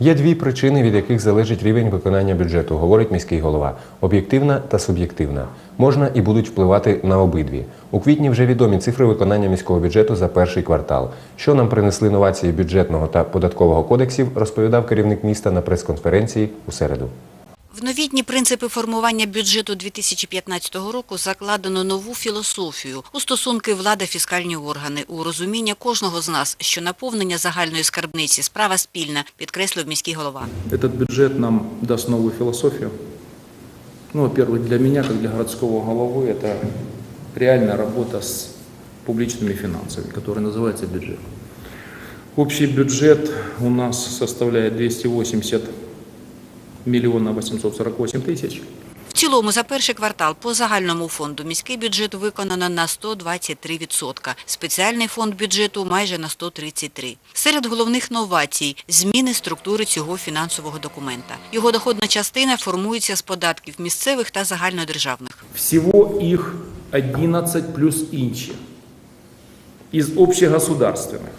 Є дві причини, від яких залежить рівень виконання бюджету, говорить міський голова: об'єктивна та суб'єктивна. Можна і будуть впливати на обидві. У квітні вже відомі цифри виконання міського бюджету за перший квартал. Що нам принесли новації бюджетного та податкового кодексів, розповідав керівник міста на прес-конференції у середу. В новітні принципи формування бюджету 2015 року закладено нову філософію у стосунки влади фіскальні органи, у розуміння кожного з нас, що наповнення загальної скарбниці справа спільна, підкреслив міський голова. Этот бюджет нам даст новую философию. Ну, во-первых, для меня, как для городского головы, это реальная работа с публичными финансами, которая называется бюджет. Общий бюджет у нас составляет 280 миллионов 848 тысяч. В цілому за перший квартал по загальному фонду міський бюджет виконано на 123%, спеціальний фонд бюджету майже на 133%. Серед головних новацій – зміни структури цього фінансового документа. Його доходна частина формується з податків місцевих та загальнодержавних. Всего их 11 плюс инчи из общегосударственных.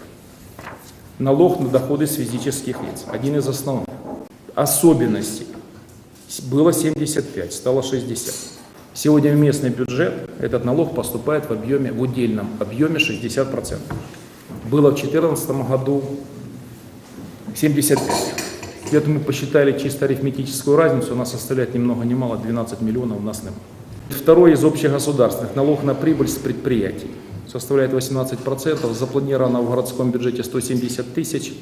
Налог на доходы с физических лиц. Один из основных. Особенностей. Было 75, стало 60. Сегодня в местный бюджет этот налог поступает в объеме, в удельном объеме 60%. Было в 2014 году 75. Где-то мы посчитали чисто арифметическую разницу, она составляет ни много ни мало 12 миллионов у нас нема. Второй из общегосударственных налог на прибыль с предприятий составляет 18%. Запланировано в городском бюджете 170 тысяч.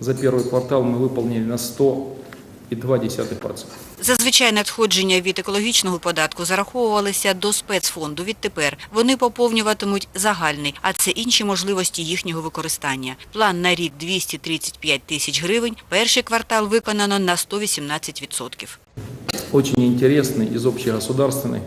За первый квартал мы выполнили на 100,2%. Зазвичай надходження від екологічного податку зараховувалися до спецфонду. Відтепер вони поповнюватимуть загальний, а це інші можливості їхнього використання. План на рік 235 тисяч гривень. Перший квартал виконано на 118%. Очень интересный из общегосударственных.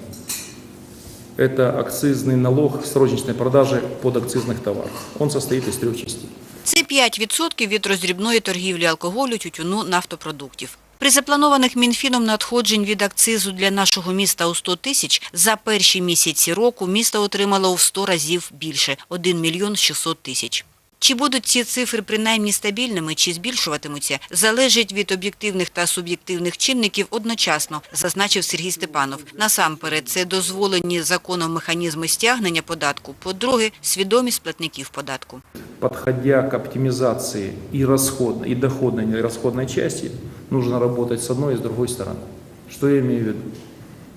Это акцизный налог с розничной продажи подакцизных товаров. Он состоит из трех частей. Це 5% від роздрібної торгівлі алкоголю, тютюну, нафтопродуктів. При запланованих Мінфіном надходжень від акцизу для нашого міста у 100 тисяч за перші місяці року місто отримало в 100 разів більше – 1 мільйон 600 тисяч. Чи будуть ці цифри принаймні стабільними, чи збільшуватимуться, залежить від об'єктивних та суб'єктивних чинників одночасно, зазначив Сергій Степанов. Насамперед, це дозволені законом механізми стягнення податку, по-друге, свідомість платників податку. Подходя к оптимизации и, расходной, и доходной, и расходной части, нужно работать с одной и с другой стороны. Что я имею в виду?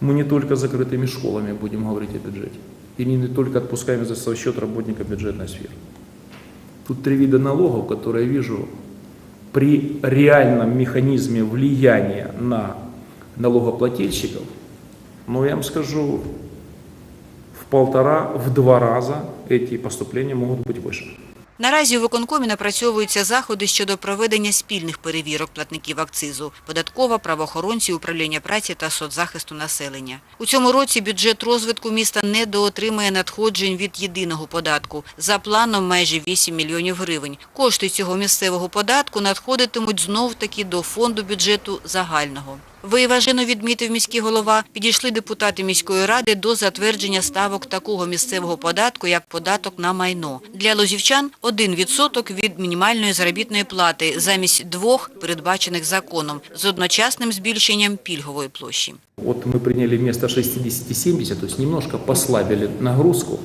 Мы не только закрытыми школами будем говорить о бюджете. И не только отпускаем за свой счет работника бюджетной сферы. Тут три вида налогов, которые я вижу при реальном механизме влияния на налогоплательщиков, но я вам скажу, в полтора, в два раза эти поступления могут быть выше. Наразі у виконкомі напрацьовуються заходи щодо проведення спільних перевірок платників акцизу, податкова, правоохоронці, управління праці та соцзахисту населення. У цьому році бюджет розвитку міста недоотримає надходжень від єдиного податку. За планом майже 8 мільйонів гривень. Кошти цього місцевого податку надходитимуть знов-таки до фонду бюджету загального. Виважено відмітив міський голова, підійшли депутати міської ради до затвердження ставок такого місцевого податку, як податок на майно. Для лозівчан – 1% від мінімальної заробітної плати замість двох, передбачених законом, з одночасним збільшенням пільгової площі. Вот мы приняли вместо 60-70, то есть немножко послабили нагрузку,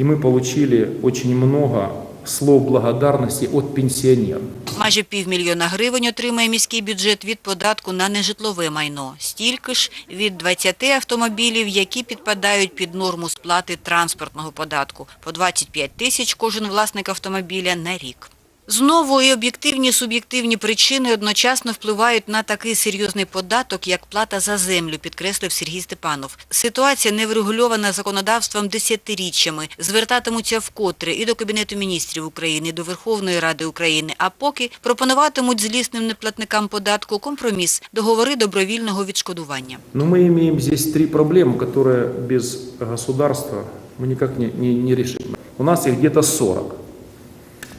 и мы получили очень много слов благодарності от пенсіонерів. Майже півмільйона гривень отримає міський бюджет від податку на нежитлове майно. Стільки ж від 20 автомобілів, які підпадають під норму сплати транспортного податку. По 25 тисяч кожен власник автомобіля на рік. Знову і об'єктивні і суб'єктивні причини одночасно впливають на такий серйозний податок, як плата за землю, підкреслив Сергій Степанов. Ситуація не врегульована законодавством десятиріччями. Звертатимуться вкотре і до Кабінету міністрів України, і до Верховної Ради України, а поки пропонуватимуть злісним неплатникам податку компроміс – договори добровільного відшкодування. Но мы имеем здесь три проблемы, которые без государства мы никак не, не, не решим. У нас их где-то 40,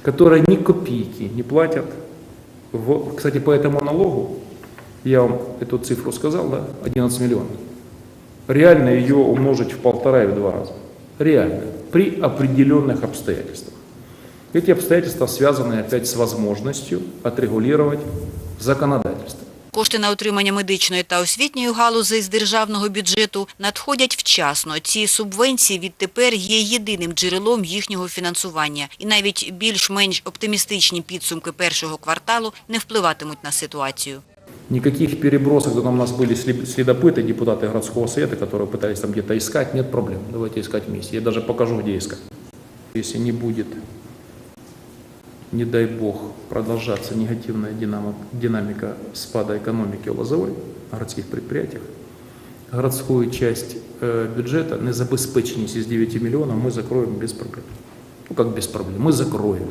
Которые ни копейки не платят. Кстати, по этому налогу, я вам эту цифру сказал, да, 11 миллионов. Реально ее умножить в полтора и в два раза. Реально. При определенных обстоятельствах. Эти обстоятельства связаны опять с возможностью отрегулировать законодательство. Кошти на утримання медичної та освітньої галузей з державного бюджету надходять вчасно. Ці субвенції відтепер є єдиним джерелом їхнього фінансування. І навіть більш-менш оптимістичні підсумки першого кварталу не впливатимуть на ситуацію. Никаких перебросок, когда у нас были след- следопыты, депутаты городского совета, которые пытались там где-то искать, нет проблем. Давайте искать вместе. Я даже покажу, где искать. Если не будет, не дай бог, продолжаться негативная динамо- динамика спада экономики в лозовой, на городских предприятиях, городскую часть э, бюджета, незабезпеченность из 9 миллионов мы закроем без проблем. Ну как без проблем? Мы закроем.